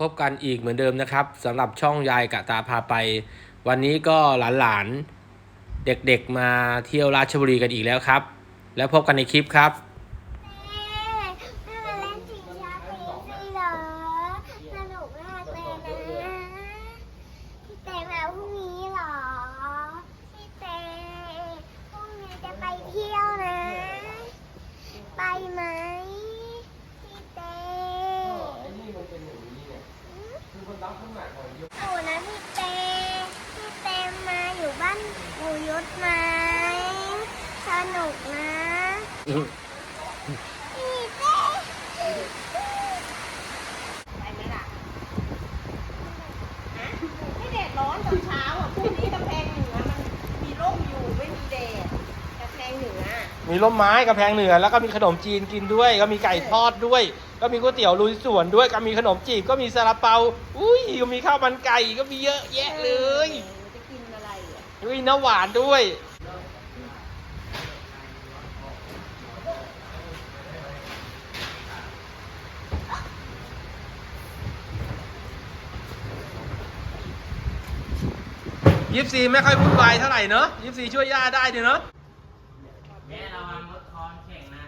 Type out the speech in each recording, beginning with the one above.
พบกันอีกเหมือนเดิมนะครับสำหรับช่องยายกะตาพาไป วันนี้ก็หลานๆเด็กๆมาเที่ยวราชบุรีกันอีกแล้วครับ แล้วพบกันในคลิปครับ แม่แม่มาเล่นชิงช้าปีซี่เหรอ สนุกมากเลยนะ พี่เตมาพรุ่งนี้เหรอ พี่เตพรุ่งนี้จะไปเที่ยวนะ ไปไหม พี่เตโอ้นะพี่เต พี่เตมาอยู่บ้านปู่ยุทธไหม สนุกนะ พี่เต้ ไปไหมล่ะฮะไม่แดดร้อนตอนเช้าอะพรุ่งนี้กำแพงเหนือมันมีร่มอยู่ไม่มีแดดกำแพงเหนือ มี ร่มไม้กำแพงเหนือ แล้วก็มีขนมจีนกินด้วย ก็มีไก่ทอดด้วย ก็มีก๋วยเตี๋ยวลุยสวนด้วย ก็มีขนมจีบ ก็มีซาลาเปา อุ้ยก็มีข้าวมันไก่ก็มีเยอะแยะเลยออจะกินอะไรอะอุ้ยน้ำหวานด้วย ยิปซีไม่ค่อยวุ่นวายเท่าไหร่เนอะยิปซีช่วยย่าได้ดีเนอะ แม่ระวังรถคอนแข่งนะ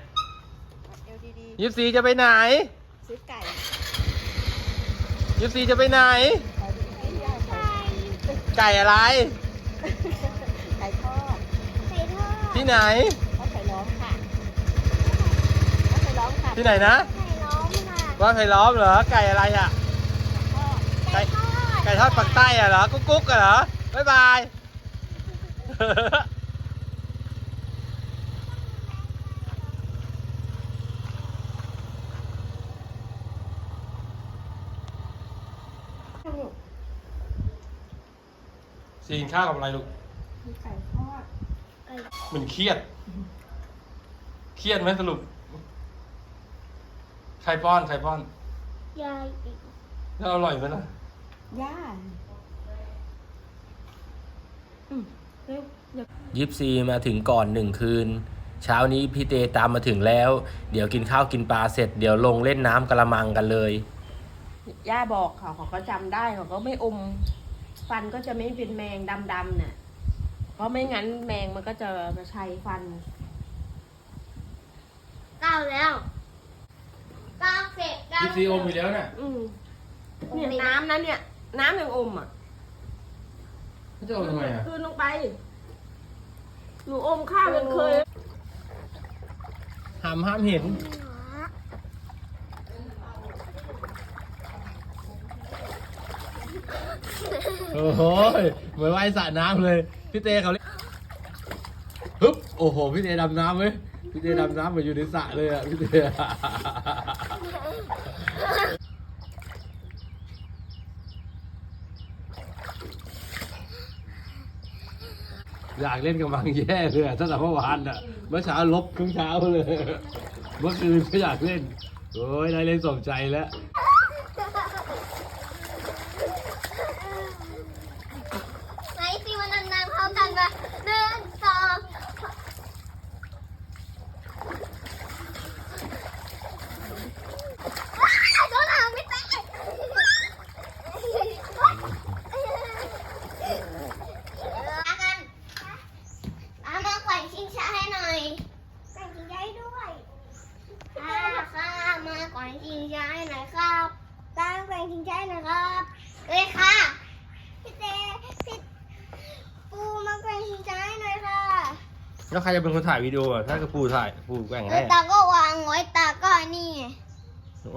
เอวดี ยิปซีจะไปไหนๆซื้อไก่ยิปซีจะไปไหนขอดูให้ย่าไก่ไก่อะไร ไก่ทอดไก่ทอดที่ไหนเขาไข่ล้อมค่ะเขาไข่ล้อมค่ะที่ไหนนะไก่ล้อมค่ะว่าไข่ล้อมเหรอไก่อะไรอะทอดไก่ไก่ทอดไก่ทอดปักใต้อะเหรอกุ๊กกุ๊กอะเหรอบ๊ายบาย ซีนข้าวกับอะไรลูกมีไก่ทอดเหมือนเครียด เครียดไหมสรุป ใครป้อน ใครป้อน ยายอีกแล้วอร่อยไหมล่ะ ย่าอืมเร็วเดี๋ยวยิปซีมาถึงก่อนหนึ่งคืน เช้านี้พี่เตตามมาถึงแล้ว เดี๋ยวกินข้าวกินปลาเสร็จเดี๋ยวลงเล่นน้ำกระมังกันเลย ย่าบอกเขาเขาก็จำได้เขาก็ไม่อม ฟันก็จะไม่เป็นแมงดำๆเนี่ยเพราะไม่งั้นแมงมันก็จะมาชัยฟัน เก้าแล้วเก้าเสร็จเก้ายิปซีอมอยู่แล้วน่ะอืมเนี่ยน้ำนะเนี่ย น้ำยังอมอะจะอมทำไมอะคืนลงไป หนูอมข้าวยังเคยห้ามห้ามเห็น โอ้โหเหมือนว่ายสระน้ำเลย พี่เต้เขาเล่นฮึบโอ้โห พี่เต้ดำน้ำเว้ย พี่เต้ดำน้ำเหมือนอยู่ในสระเลยอะ พี่เต้อยากเล่นกับมังแย่เลยอะตั้งแต่เมื่อวานอะ เมื่อเช้าลบครึ่งเช้าเลย เมื่อคืนก็อยากเล่น โอ้ยได้เล่นสมใจแล้ว ไหนสิวันนั้นนางพร้อมกันมาหนึ่งสองว้าวโดนหางไม่แตะอากันอามาแขวนชิงช้าให้หน่อยแขวนชิงช้าให้ด้วยค่ะค่ะมาแขวนชิงช้าให้หน่อยครับตั้งแขวนชิงช้าให้หน่อยครับเลยค่ะ พี่เต้พี่ปูมาแกว่งชิงช้าให้หน่อยค่ะ แล้วใครจะเป็นคนถ่ายวิดีโออะถ้ากับปูถ่ายปูแกว่งเอให้อตาก็วางไว้ตาก็นี่ไง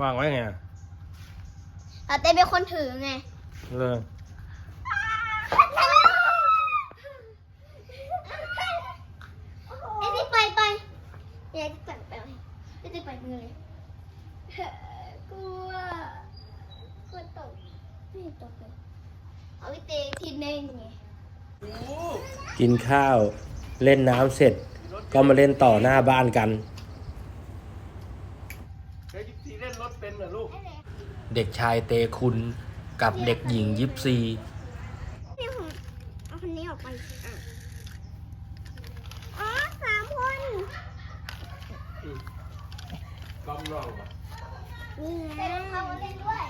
วางไว้ไงอะแต่เต้เป็นคนถือไงเลยไอ้ที่ไปไปเดี๋ยวไปไปไอ้ที่ไปมือเลยกลัวกลัวตกไม่ตกเลยเอาพี่เต้ทีเน่งไงกินข้าว เล่นน้ำเสร็จ ก็มาเล่นต่อหน้าบ้านกันเฮ้ยทีเล่นรถเป็นเหรอลูกเด็กชายเตคุณกับเด็กหญิงยิปซี นี่ผมเอาคนนี้ออกไปอะอ๋อสามคน กำลัง นี่ไงเขาเล่นด้วย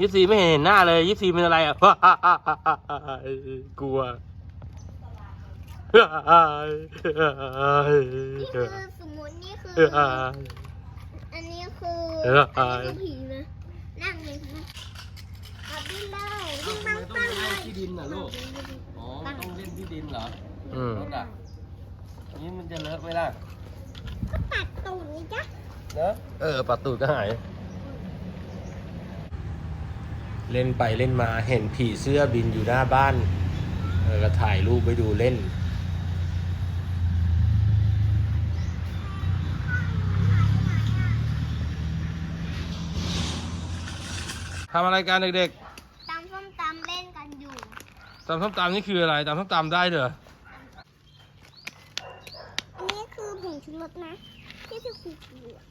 ยี่สี่ไม่เห็นหน้าเลยยี่สี่เป็นอะไรอะกลัวนี่คือสมมตินี่คืออันนี้คือเอออันนี้คือผีนะนั่งเลยนะเอาดิ้นเลยดิ้นปังปังเลยที่ดินน่ะลูกอ๋อต้องเล่นที่ดินเหรออืมรถอะนี่มันจะเลอะไหมล่ะก็ตัดตูดนี่จ้ะเนอะเออประตูก็หาย เล่นไปเล่นมาเห็นผีเสื้อบินอยู่หน้าบ้านเออก็ถ่ายรูปไปดูเล่น ทำอะไรกันเด็กตำส้มตำเล่นกันอยู่ๆตำส้มตำนี่คืออะไรตำส้มตำได้เหรอ อันนี้คือผงชูรสนะ ที่จะคุยอยู่อะ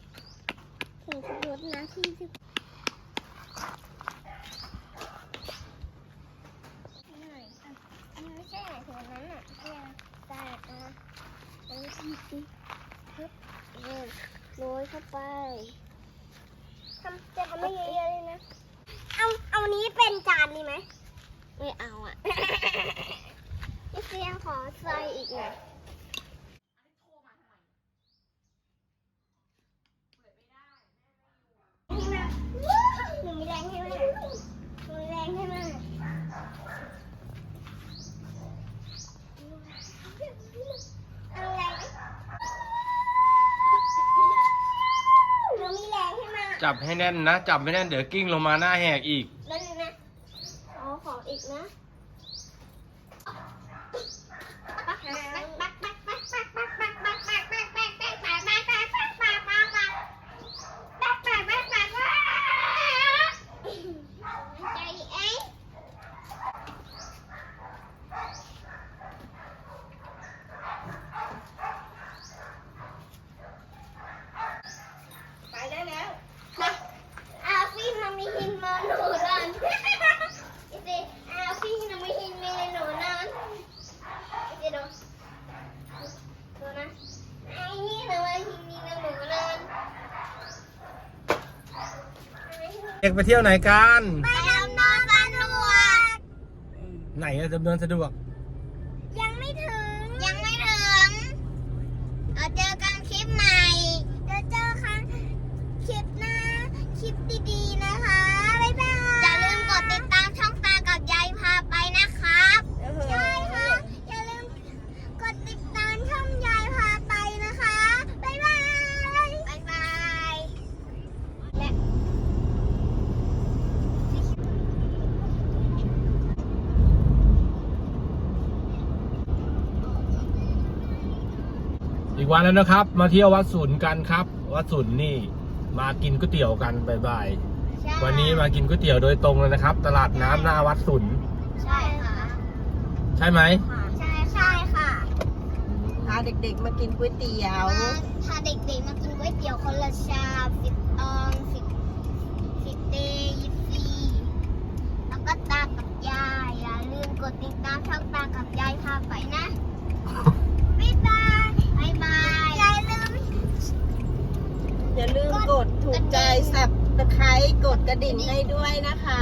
ผงชูรสนะที่จะไหนอะอันนี้ไม่ใช่ไหนถุงนั้นอะที่ได้อะอันนี้ คือคือฮึบเออโรยเข้าไปทำจะทำให้เยอะๆเลยนะ เอาเอานี้เป็นจานดีไหมไม่เอาอะพี่เฟียงขอใส่อีกหน่อย หนูมีแรงให้มากหนูมีแรงให้มากเอาแรงไหมหนูมีแรงให้มาก จับให้แน่นนะ จับไม่แน่นเดี๋ยวกิ้งลงมาหน้าแหกอีก แล้วนี่นะขอของอีกนะใจเองไปได้แล้วมาอาฟี่มันมีหินมาหนูรันอีสิอาฟี่มันมีหินมาหนูรันอีสิดูดูนะไอ้นี่นะว่าหินมีหนูรัน เด็กไปเที่ยวไหนกัน ไปดำน้ำสนุกไหนอะดำเนินสะดวก ยังไม่ถึง ยังไม่ถึงเราเจอกันคลิปใหม่จะเจอกันคลิปหน้า คลิปดีๆนะคะ บ๊ายบาย อย่าลืมกดติดตามช่องตากับยายพาไปนะครับ ใช่ค่ะ อย่าลืมกดติดตามช่องยายพาไปนะคะ บ๊ายบาย บ๊ายบายและ อีก วันแล้วนะครับ มาเที่ยววัดศูนย์กันครับ วัดศูนย์นี่มากินก๋วยเตี๋ยวกันบ่ายใช่ๆวันนี้มากินก๋วยเตี๋ยวโดยตรงเลยนะครับ ตลาดน้ำหน้าวัดศูนย์ใช่ค่ะ ใช่ไหมใช่ใช่ค่ะพาเด็กๆมากินก๋วยเตี๋ยว มาพาเด็กๆมากินก๋วยเตี๋ยวคนละชามสิบอองสิบสิบเตยี่สี่แล้วก็ตากับยายอย่าลืมกดติดตามช่องตากับยายพาไปนะ อย่าลืมกดถูกใจสับตะไคร้กดกระดิ่งให้ด้วยนะคะ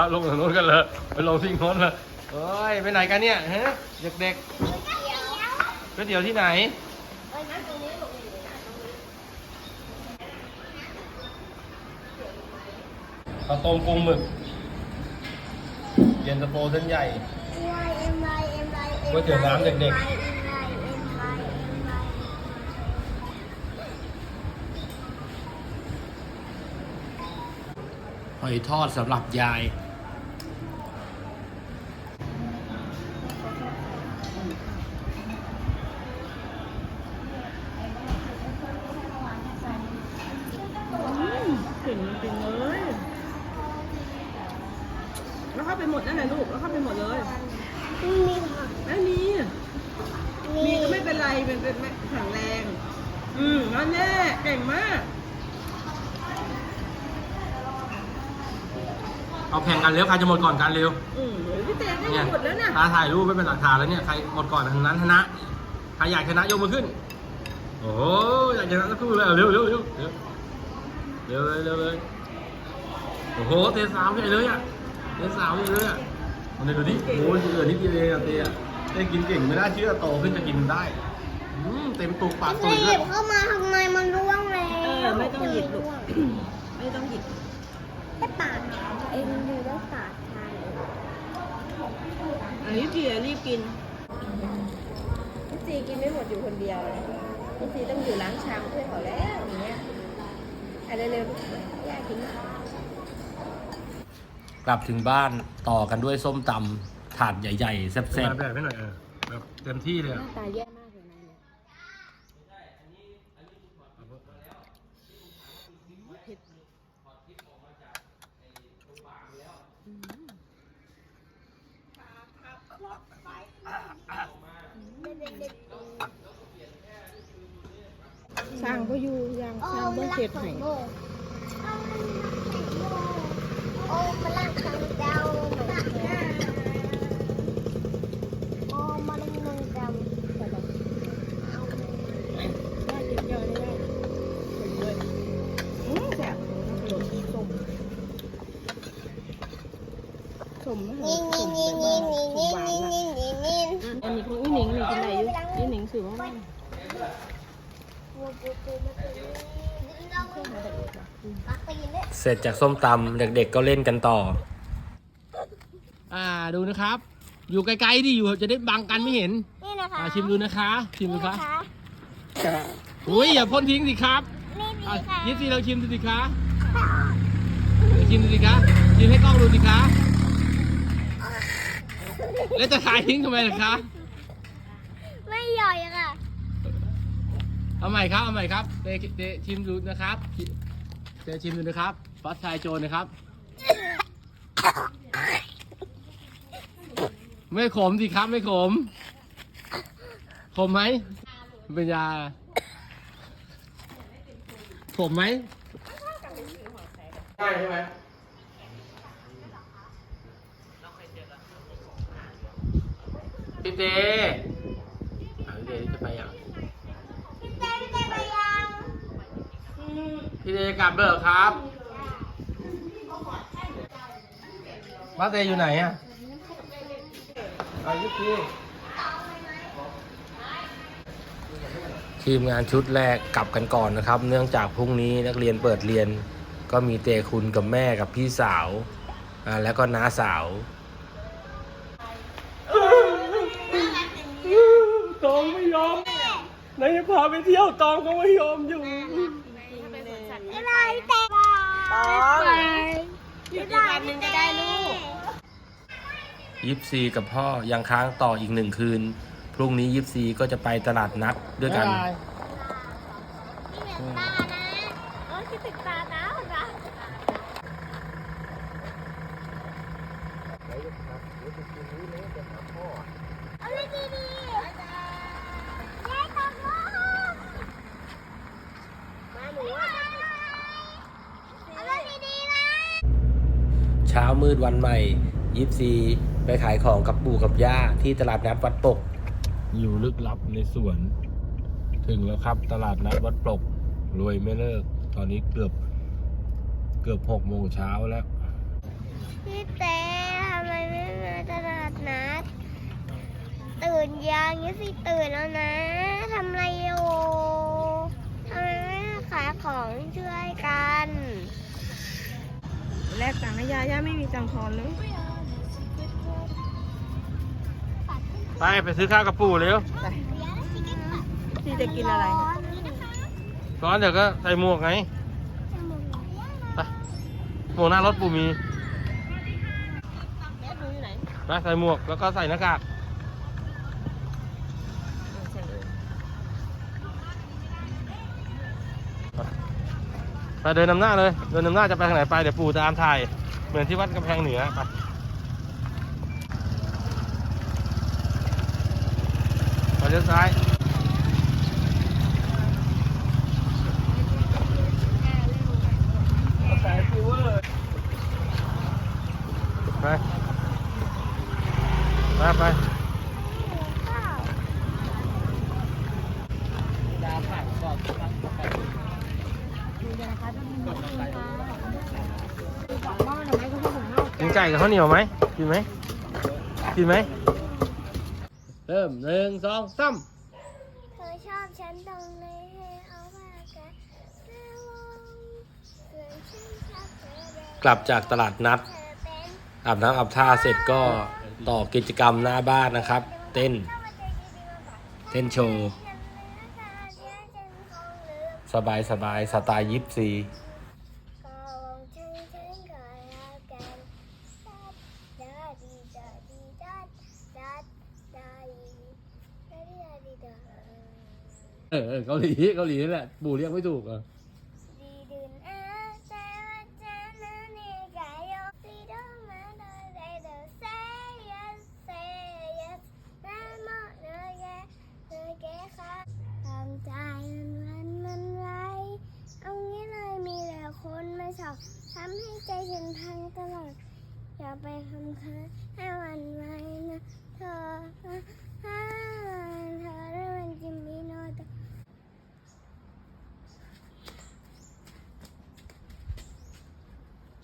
าลงทางโน้นกันเลยไปลงที่โน้นเลยเอ้ยไปไหนกันเนี่ยฮะเด็กๆก๋วยเตี๋ยวที่ไหนข้าวต้มกุ้งหมึกเย็นตาโฟเส้นใหญ่ก๋วยเตี๋ยวน้ำเด็กหอยทอดสำหรับยายาไปหมดนั่นแหละลูกเราเข้าไปหมดเลย ไม่มีค่ะไม่มี มีก็ไม่เป็นไรเป็นเป็นแข็งแรง อืมนั่นแน่เก่งมาก เอาแข่งกันเร็วใครจะหมดก่อนกันเร็วอืมพี่เต้ก็หมดแล้วน่ะตาถ่ายรูปไม่เป็นหลักฐานแล้วเนี่ยใครหมดก่อนทางนั้นชนะใครอยากชนะยกมาขึ้น โอ้อยากชนะก็ครู่เลยเร็วเร็วเร็วเร็วเร็วเลยโอ้โหเตะสามเลยเลยอะ เตะสาวใหญ่เลยอะมันดูดิโอ้ยเหลือนิดเดียวเองอะเตะอะเตะกินเก่งไม่น่าเชื่อโตขึ้นจะกินได้อืมเต็มตุกปากจะตุยหเลยิยบเข้ามาทำไมมันร่วงแล้วเออไม่ต้องหยิบลูก ไม่ต้องหยิบแค่ปากเองดูแล้วปากทานอันนี้พี่รีบกินพี่ซีกินไม่หมดอยู่คนเดียวเลยพี่ซีต้องอยู่ล้างชามช่วยเขาแล้วอย่างเงี้ยเอะไรเร็วๆลูกย่ากิน กลับถึงบ้านต่อกันด้วยส้มตำถาดใหญ่ ๆ แซ่บๆแบบให้หน่อยเออแบบเต็มที่เลยหน้าตาแย่มากเลยนะเนี่ยเผ็ดสร้างก็อยู่ยังสร้างบ่เผ็ดให้โอ้มาลังคังเจ้าโอ้มา มด้วยอืมแซ่บส้มส้มนะนี่คะนี่นี่นี่นี่นี่นี่นี่นี่นี่อันนี้ของอีหนิงนี่กินได้อยู่อีหนิงสื่อว่าปักไปยิน เลยเสร็จจากส้มตำเด็กๆก็เล่นกันต่อ อ่าดูนะครับ อยู่ไกลๆดิอยู่จะได้บังกันไม่เห็นนี่นะคะอ่าชิมดูนะคะ ชิมดูนี่คะนะคะอุ้ยอย่าพ่นทิ้งสิครับนี่อะดีค่ะยิปซีเราชิมดูสิคะเดี๋ยวชิมดูสิคะชิมให้กล้องดูสิคะแล้วจะขายทิ้งทำไมล่ะคะไม่ใหญ่อะค่ะเอาใหม่ครับเอาใหม่ครับเตเตชิมดูนะครับเตชิมดูนะครับ ฟอสไทยโจนนะครับ ไม่ขมสิครับไม่ขม ขมไหมเป็นยา ขมไหมใช่ใช่ไหมพี่เต้อะพี่เต้จะไปยังพี่เต้พี่เต้ไปยังพี่เตกลับแล้วเหรอครับ บ้านเตอยู่ไหนอะอายุทีทีมงานชุดแรกกลับกันก่อนนะครับ เนื่องจากพรุ่งนี้นักเรียนเปิดเรียน ก็มีเตคุณกับแม่กับพี่สาวอ่าแล้วก็น้าสาวตองไม่ยอมไหนจะพาไปเที่ยวตองก็ไม่ยอมอยู่อะไรเต้ตองหยุดอีกวันหนึ่งก็ได้ลูก ยิปซีกับพ่อยังค้างต่ออีกหนึ่งคืน พรุ่งนี้ยิปซีก็จะไปตลาดนัดด้วยกันนี่เหมือนตานะโอ้ยคิดถึงตานะคุณนะ เอาเลยดีๆยายตกลงมาหนูเอาเลยดีๆนะ เช้ามืดวันใหม่ ยิปซีไปขายของกับปู่กับย่าที่ตลาดนัดวัดปก อยู่ลึกลับในสวน ถึงแล้วครับตลาดนัดวัดปก รวยไม่เลิก ตอนนี้เกือบ เกือบหกโมงเช้าแล้ว พี่เต้ทำไมไม่มาตลาดนัด ตื่นยังยี่สิตื่นแล้วนะทำอะไรอยู่ทำไมไม่มาขายของช่วยกัน แลกตังค์ให้ย่าย่าไม่มีตังค์ทอนเลย ไปไปซื้อข้าวกับปู่เร็วไปพี่จะกินอะไรร้อนเดี๋ยวก็ใส่หมวกไงไปหมวกหน้ารถปู่มีแม่ดูอยู่ไหนไปใส่หมวกแล้วก็ใส่หน้ากากไปเดินนำหน้าเลย เดินนำหน้าจะไปทางไหนไปเดี๋ยวปู่ตามถ่าย เหมือนที่วัดกำแพงเหนือไป ลี้ยวซ้ายไป ไปไปดาผ่กินไก่กับข้าวเหนียวไหมกินไหมกินไหม ริ่มหนึ่งสองสามเธอชอบฉันตรงไหนให้เอามากันระวังเกิดฉันชอบเธอได้กลับจากตลาดนัด เธอเป็นอาบน้ำอาบท่าเสร็จก็ต่อกิจกรรมหน้าบ้านนะครับ เต้นเต้นโชว์สบายสบายสไตล์ยิปซี เกาหลีเกาหลีนี่แหละปู่เรียกไม่ถูกอะทำใจมันมันไว้เอางี้เลยมีแต่คนมาสอทำให้ใจฉันพังตลอด อย่าไปทำค้าให้หวันไหวนะเธอถ้าเธอได้มันจะมีโนต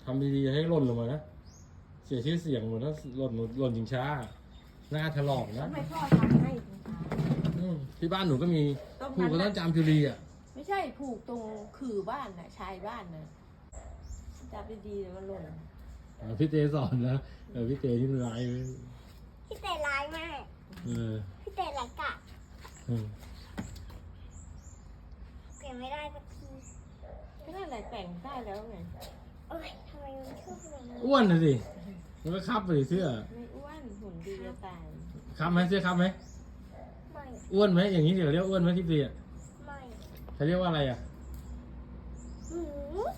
ทำ ดีๆให้หล่นลงมานะ เสียชื่อเสียงหมดถ้าหล่นหล่นจริงช้า หน้าถลอกนะทำไมพ่อทำให้คุณคะอืมที่บ้านหนูก็มีต้องผูกกับงั้ต้นนน่ะจามจุรีอะ ไม่ใช่ผูกตรงขื่อบ้านน่ะชายบ้านน่ะจับดีๆเดี๋ยวมันหล่นอ่าพี่เตสอนนะเออพี่เตที่ร้ายเว้ยพี่เตะร้ายมาก เออพี่เตะร้ายกะอืมเปลี่ยนไม่ได้สักที ก็นั่นแหละแต่งได้แล้วไงโอ้ยทำไมมันชอบอย่างนี้อ้วนนะสิมันก็คับไปสิเสื้อไม่อ้วนหุ่นดีจะตายคับไหมเสื้อคับไหมไม่อ้วนไหมอย่างนี้เดี๋ยวเรียกอ้วนไหมที่เตีอะไม่เขาเรียกว่าอะไรอะ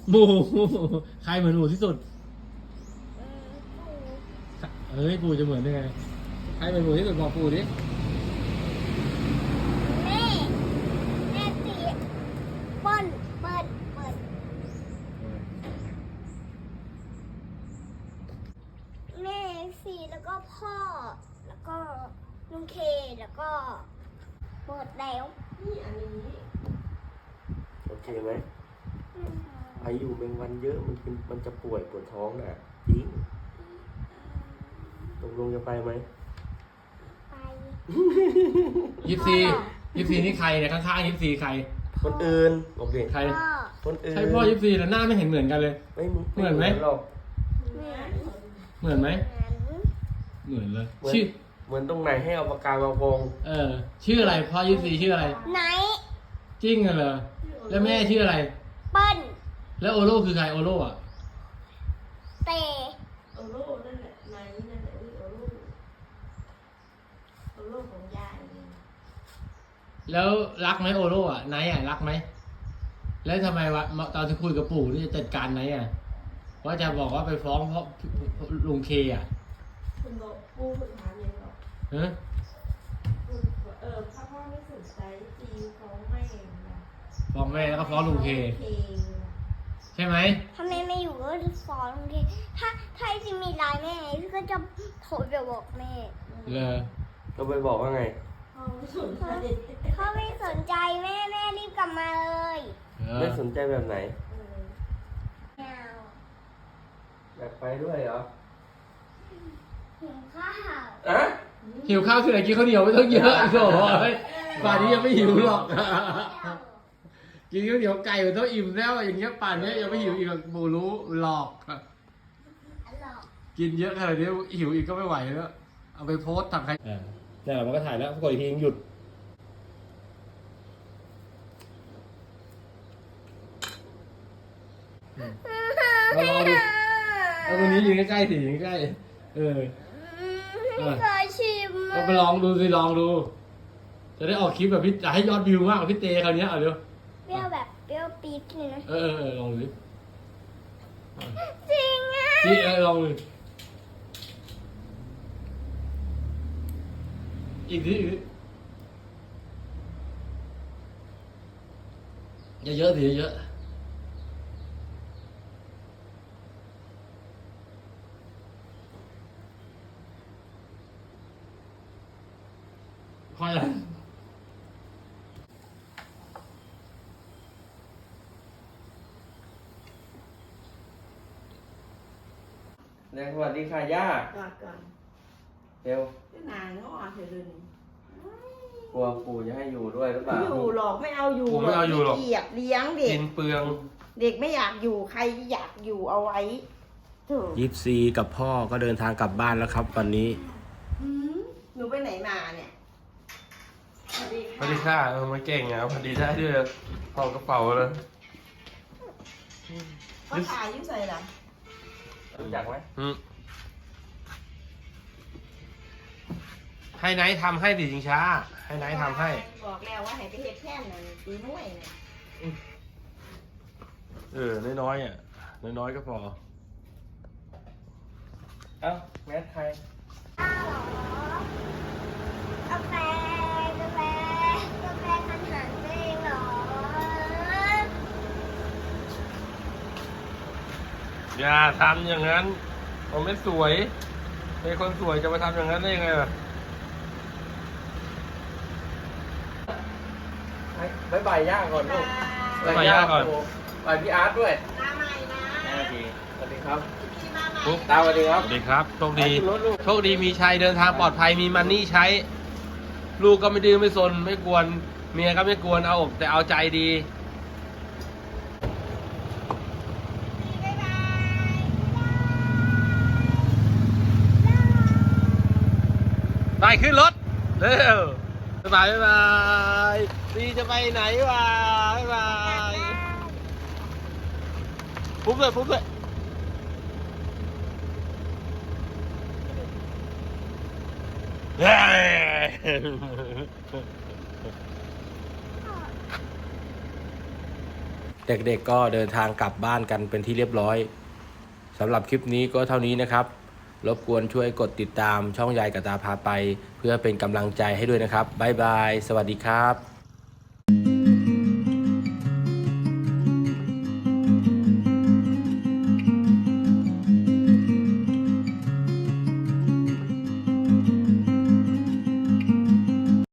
หมูหมูใครเหมือนหมูที่สุดอืมหมูเอ้ยปู่จะเหมือนได้ไงใครเป็นหมูที่สุดบอกปู่ดิ แม่แม่ตีเปิ้ลเปิ้ลเปิ้ลแม่สี่แล้วก็พ่อ แล้วก็ลุงเค แล้วก็หมดแล้วนี่อันนี้โอเคไหมอืมอายุเป็นวันเยอะมันเป็นมันจะป่วยปวดท้องน่ะจริงตกลงจะไปไหมไปยิปซียิปซีนี่ใครเนี่ยข้างๆยิปซีใคร คนอื่นบอกเด็กใครพ่อคนอื่นใช่พ่อยิปซีแต่หน้าไม่เห็นเหมือนกันเลยไม่เหมือนไหมหรอกเหมือนเหมือนไหมเหมือนเหมือนเลยเหมือนชื่อเห มือนตรงไหนให้เอาปากกามาวงเออ ชื่ออะไรพ่อยิปซีชื่ออะไร ไหนจริงเหรอแล้วแม่ชื่ออะไร เปิ้ลแล้วโอโร่คือใครโอโร่อะเตโอโล่นั่นแหละไหนนั่นแหละนี่โอโล่โอโล่ของยายนี่แล้วรักไหมโอโร่อะไนท์อะรักไหมแล้วทำไมวะตอนที่คุยกับปู่นี่จะจัดการไนท์อะว่าจะบอกว่าไปฟ้องเพราะลุงเคอะคุณบอกปูคุณถามยังบอก ฮะคุณบอกเออถ้าพ่อไม่สนใจจีฟ้องแม่นะฟ้องแม่แล้วก็ฟ้องลุงเคเค ใช่ไหมถ้าแม่ไม่อยู่ก็จะฟ้องลุงเค ถ้าถ้าจะมีไลน์แม่ก็จะโทรไปบอกแม่ เลยก็ไปบอกว่าไง พ่อไม่สนใจเขาไม่สนใจแม่แม่รีบกลับมาเลยเออไม่สนใจแบบไหน เออไม่เอาอยากไปด้วยเหรอหิว ข้าวอะหิวข้าวคืออะไรกินข้าวเหนียวไม่ต้องเยอะโอ้ยป่านนี้ยังไม่หิวหรอก กินข้าวเหนียวไก่มันต้องอิ่มแล้วอย่างเงี้ยป่านนี้ยังไม่หิวอีกหรอกบูรู้หลอกอร่อยกินเยอะขนาดนี้หิวอีกก็ไม่ไหวแล้ว เอาไปโพสต์ทำใครเนี่ยมันก็ถ่ายแล้วกดอีกทีหยุดเอาลองดิเอาตัวนี้ยืนใกล้ๆสิยืนใกล้ๆเอออืม ไม่เคยชิมเอาไปลองดูสิลองดู จะได้ออกคลิปแบบพี่จะให้ยอดวิวมากกว่าพี่เตคราวเนี้ยเอาเร็วเปรี้ยวแบบเปรี้ยวปี๊ดเลยนะเออเออเออลองดูดิจริงอะนี่เออลองดูอีกทีอีกทีเยอะๆสิเยอะๆค่อยละ เรียกสวัส ดีค่ะย่า กอดก่อนเร็ว ก็นางงอเธอเลยกลัวปู่จะให้อยู่ด้วยหรือเปไม่ล่า อยู่หรอกไม่เอาอยู่ผมไม่เอาอยู่หรอกเกลียดเลี้ยงเด็ก กินเปลือง เด็กไม่อยากอยู่ใครอยากอยู่เอาไว้เถอะยิปซีกับพ่อก็เดินทางกลับบ้านแล้วครับวันนี้ หืมหนูไปไหนมาเนี่ยสวัสดีสวัสดีค่ะเออมาเก่งอะพอดีได้ด้วยพอกระเป๋าเลยเขาถ่ายอยุ่ใส่ละรู้จักไหมอืม ให้ไนท์ทำให้ดิจิงช้า ให้ไนท์ทำให้ บอกแล้วว่าให้ไปเฮ็ดแค่นั้นตีนุ่ยเนี่ยเออ น้อยๆอะ น้อยๆก็พอ เอ้าแมสไทยอ้าวเหรอกาแฟกาแฟกาแฟมันหันเองเหรออย่าทำอย่างนั้น ผมไม่สวย เป็นคนสวยจะมาทำอย่างนั้นได้ยังไงล่ะ บายบายย่าก่อนลูกบ๊ายบายย่าก่อน บายพี่อาร์ตด้วยมาใหม่นะโอเคสวัสดีครับพี่มาใหม่ปุ๊บตาสวัสดีครับ สวัสดีครับ โชคดี ไปขึ้นรถลูก โชคดีมีชัยเดินทางปลอดภัยมีมันนี่ใช้ ลูกก็ไม่ดื้อไม่ซนไม่กวน เมียก็ไม่กวนเอาอกแต่เอาใจดี บ๊ายบายไปขึ้นรถ เร็วบ๊ายบายบ๊ายบาย ดีจะไปไหนวะบ๊ายบายปุ๊บเลยปุ๊บเลยเฮ้ยเด็กๆก็เดินทางกลับบ้านกันเป็นที่เรียบร้อยสำหรับคลิปนี้ก็เท่านี้นะครับ รบกวนช่วยกดติดตามช่องยายกับตาพาไป เพื่อเป็นกำลังใจให้ด้วยนะครับ บ๊ายบาย สวัสดีครับ